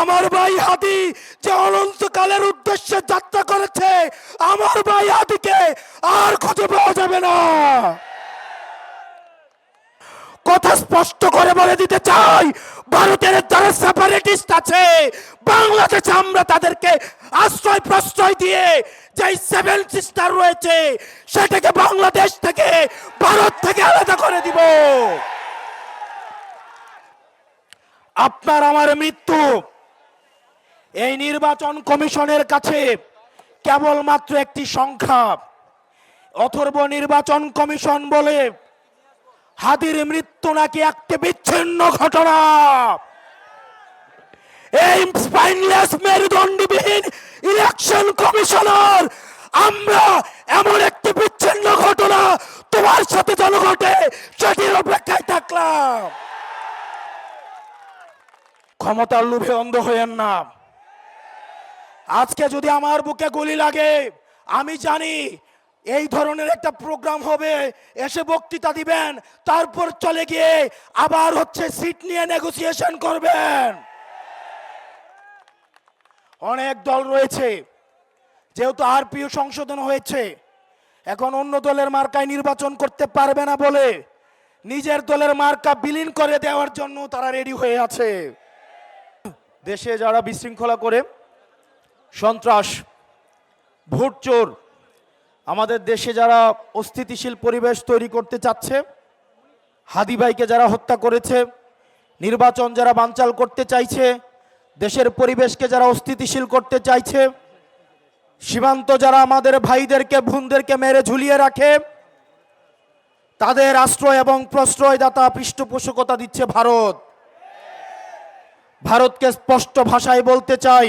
আমার ভাই হাদি যে অনন্তকালের উদ্দেশ্যে যাত্রা করেছে, আমার ভাই হাদিকে আর খুঁজে পাওয়া যাবে না। কথা স্পষ্ট করে বলে দিতে চাই, ভারতের যারা সেপারেটিস্ট আছে, বাংলাদেশে আমরা তাদেরকে আশ্রয়, প্রশ্রয় দিয়ে যে সেভেন সিস্টার রয়েছে, সেটাকে বাংলাদেশ থেকে, ভারত থেকে আলাদা করে দিব। আপনার আমার মৃত্যু এই নির্বাচন কমিশনের কাছে কেবলমাত্র একটি সংখ্যা। অথর্ব নির্বাচন কমিশন বলে হাদির মৃত্যু নাকি একটি বিচ্ছিন্ন ঘটনা। এই স্পাইনলেস মেরুদণ্ডবিহীন ইলেকশন কমিশনার, আমরা এমন একটি বিচ্ছিন্ন ঘটনা তোমার সাথে যেন ঘটে, সেটির অপেক্ষায় থাকলাম। ক্ষমতার লোভে অন্ধ হয়েন না। আজকে যদি আমার বুকে গুলি লাগে, আমি জানি এই ধরনের একটা প্রোগ্রাম হবে, এসে বক্তৃতা দিবেন, তারপর চলে গিয়ে আবার হচ্ছে সিট নিয়ে নেগোসিয়েশন করবেন। অনেক দল রয়েছে, যেহেতু আরপিও সংশোধন হয়েছে, এখন অন্য দলের মার্কায় নির্বাচন করতে পারবে না বলে নিজের দলের মার্কা বিলীন করে দেওয়ার জন্য তারা রেডি হয়ে আছে। দেশে যারা বিশৃঙ্খলা করে সন্ত্রাস, ভোট চোর, আমাদের দেশে যারা অস্থিতিশীল পরিবেশ তৈরি করতে চাচ্ছে, হাদি ভাইকে যারা হত্যা করেছে, নির্বাচন যারা বানচাল করতে চাইছে, দেশের পরিবেশকে যারা অস্থিতিশীল করতে চাইছে, সীমান্ত যারা আমাদের ভাইদেরকে, বোনদেরকে মেরে ঝুলিয়ে রাখে, তাদের আশ্রয় এবং প্রশ্রয়দাতা পৃষ্ঠপোষকতা দিচ্ছে ভারত। ভারতকে স্পষ্ট ভাষায় বলতে চাই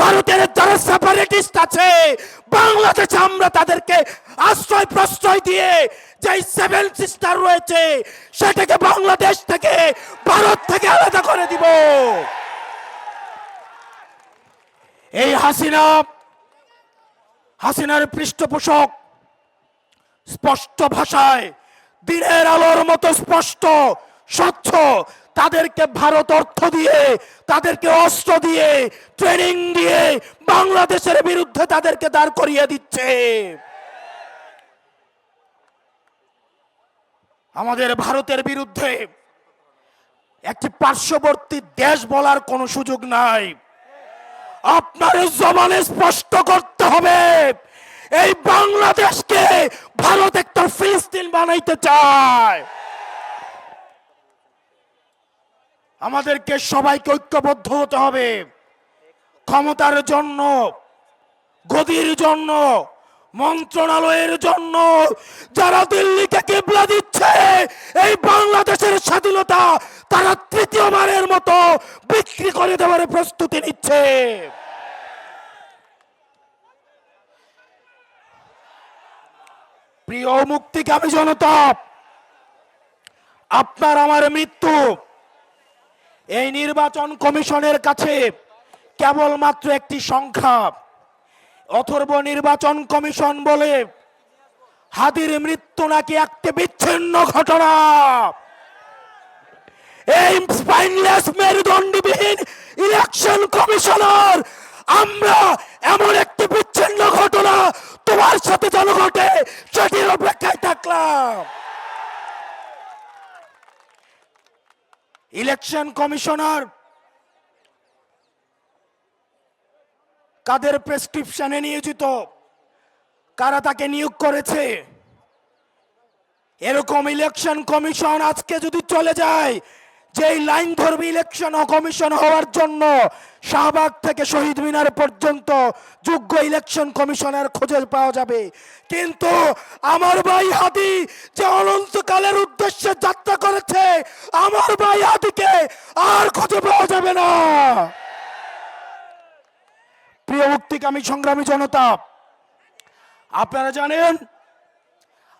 ভারতের যারা সেপারেটিস্ট আছে, বাংলাদেশে আমরা তাদেরকে আশ্রয় প্রশ্রয় দিয়ে যে সেভেন সিস্টার রয়েছে, সেটাকে বাংলাদেশ থেকে, ভারত থেকে আলাদা করে দিব। এই হাসিনা, হাসিনার পৃষ্ঠপোষক স্পষ্ট ভাষায়, দিনের আলোর মতো স্পষ্ট, স্বচ্ছ তাদেরকে ভারত অর্থ দিয়ে, তাদেরকে অস্ত্র দিয়ে ট্রেনিং দিয়ে বাংলাদেশের বিরুদ্ধে তাদেরকে দাঁড় করিয়ে দিচ্ছে। আমাদের ভারতের বিরুদ্ধে একটি পার্শ্ববর্তী দেশ বলার কোনো সুযোগ নাই। আপনার জবানে স্পষ্ট করতে হবে, এই বাংলাদেশকে ভারত একটা ফিলিস্তিন বানাইতে চায়। আমাদেরকে সবাইকে ঐক্যবদ্ধ হতে হবে। ক্ষমতার জন্য, গদির জন্য, মন্ত্রণালয়ের জন্য, যারা দিল্লিকে কেবলা দিচ্ছে, এই বাংলাদেশের স্বাধীনতা তারা তৃতীয়বারের মতো বিক্রি করে দেওয়ার প্রস্তুতি নিচ্ছে। প্রিয় মুক্তিকামী জনতা, আপনার আমার মৃত্যু এই নির্বাচন কমিশনের কাছে কেবলমাত্র একটি সংখ্যা। অথর্ব নির্বাচন কমিশন বলে হাদির মৃত্যু নাকি একটি বিচ্ছিন্ন ঘটনা। এই স্পাইনলেস মেরুদণ্ডবিহীন ইলেকশন কমিশনার, আমরা এমন একটি বিচ্ছিন্ন ঘটনা তোমার সাথে যেন ঘটে, সেটির অপেক্ষায় থাকলাম। ইলেকশন কমিশনার, কাদের প্রেসক্রিপশনে নিয়োজিত, কারা তাকে নিয়োগ করেছে? এরকম ইলেকশন কমিশন আজকে যদি চলে যায় যে লাইন ধর্মী ইলেকশন কমিশন হওয়ার জন্য শাহবাগ থেকে শহীদ মিনার পর্যন্ত যোগ্য ইলেকশন কমিশনের খোঁজে পাওয়া যাবে। কিন্তু আমার ভাই হাদি যে অনন্তকালের উদ্দেশ্যে যাত্রা করেছে, আমার ভাই হাদিকে আর খুঁজে পাওয়া যাবে না। প্রিয় মুক্তিকামী সংগ্রামী জনতা, আপনারা জানেন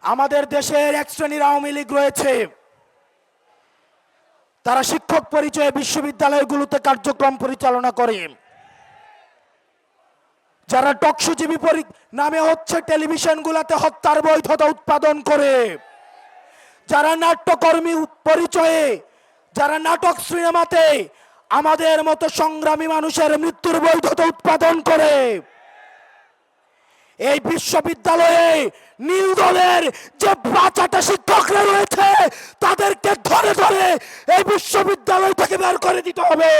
আমাদের দেশের এক শ্রেণির আওয়ামী লীগ রয়েছে। তারা শিক্ষক পরিচয়ে বিশ্ববিদ্যালয়গুলোতে কার্যক্রম পরিচালনা করে। যারা টকসুজীবী নামে হচ্ছে টেলিভিশনগুলোতে হত্যার বৈধতা উৎপাদন করে। যারা নাট্যকর্মী পরিচয়ে, যারা নাটক সিনেমাতে আমাদের মতো সংগ্রামী মানুষের মৃত্যুর বৈধতা উৎপাদন করে। এই বিশ্ববিদ্যালয়ে নীল দলের যে বাচ্চাটা শিক্ষকরা রয়েছে, তাদেরকে ধরে ধরে এই বিশ্ববিদ্যালয় থেকে বের করে দিতে হবে।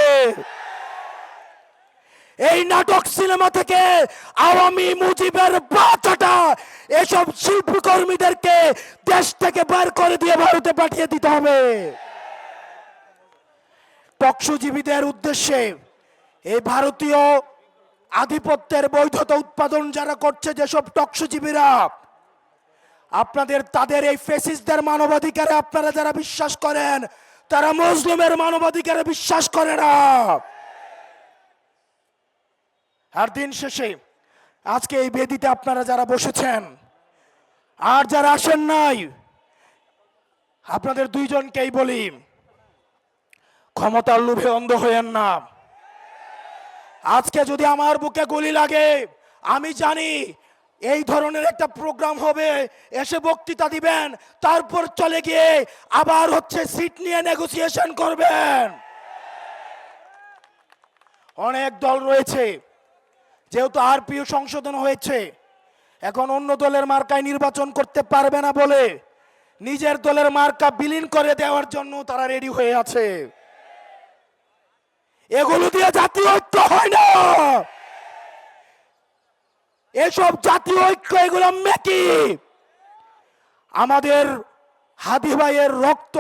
এই নাটক সিনেমা থেকে আওয়ামী মুজিবের বাচ্চাটা এসব শিল্পকর্মীদেরকে দেশ থেকে বের করে দিয়ে ভারতে পাঠিয়ে দিতে হবে। টকসুজীবীদের উদ্দেশ্যে এই ভারতীয় আধিপত্যের বৈধতা উৎপাদন যারা করছে যেসব টকসুজীবীরা আপনাদের, তাদের এই ফেসিসদের মানবাধিকারে আপনারা যারা বিশ্বাস করেন, তারা মুসলিমের মানবাধিকারে বিশ্বাস করে না। আর দিন শেষে আজকে এই বেদিতে আপনারা যারা বসেছেন, আর যারা আসেন নাই, আপনাদের দুইজনকেই বলি, ক্ষমতার লোভে অন্ধ হইয়েন না। আজকে যদি আমার বুকে গুলি লাগে, আমি জানি এই ধরনের একটা প্রোগ্রাম হবে, এসে বক্তৃতা দিবেন, তারপর চলে গিয়ে আবার হচ্ছে সিট নিয়ে নেগোসিয়েশন করবেন। অনেক দল রয়েছে, যেহেতু আর আরপিও সংশোধন হয়েছে, এখন অন্য দলের মার্কায় নির্বাচন করতে পারবে না বলে নিজের দলের মার্কা বিলীন করে দেওয়ার জন্য তারা রেডি হয়ে আছে। এগুলো দিয়ে জাতীয় ঐক্য হয় না। এসব জাতীয় ঐক্য, এগুলো মেকি। আমাদের হাদি ভাইয়ের রক্ত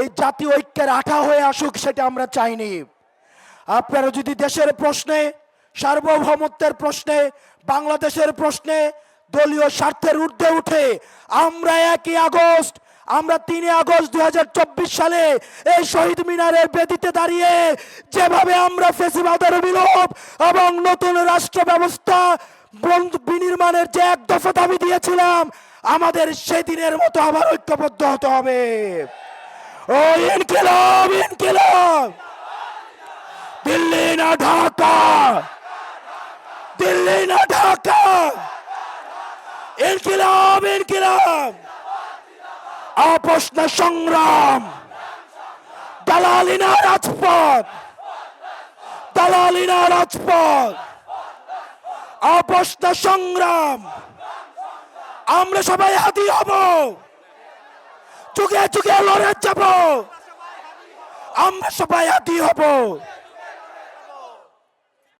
এই জাতীয় ঐক্যের আঠা হয়ে আসুক, সেটা আমরা চাইনি। আপনারা যদি দেশের প্রশ্নে, সার্বভৌমত্বের প্রশ্নে, বাংলাদেশের প্রশ্নে দলীয় স্বার্থের ঊর্ধ্বে উঠে আমরা একই আগস্ট আমরা তিন আগস্ট দুই হাজার চব্বিশ সালে এই শহীদ মিনারের বেদিতে দাঁড়িয়ে যেভাবে আমরা ফেসিবাদের বিলোপ এবং নতুন রাষ্ট্র ব্যবস্থা বিনির্মাণের যে এক দফা দাবি দিয়েছিলাম, আমাদের সেদিনের মতো আবার ঐক্যবদ্ধ হতে হবে। ও ইনকিলাব ইনকিলাব! দিল্লি না ঢাকা! দিল্লি না ঢাকা! ইনকিলাব ইনকিলাব! আপোষ না সংগ্রাম। দালালি না রাজপথ। দালালি না রাজপথ। আপোষ না সংগ্রাম। আমরা সবাই হাতি হব। যুগে যুগে লড়ে যাব। আমরা সবাই হাতি হব।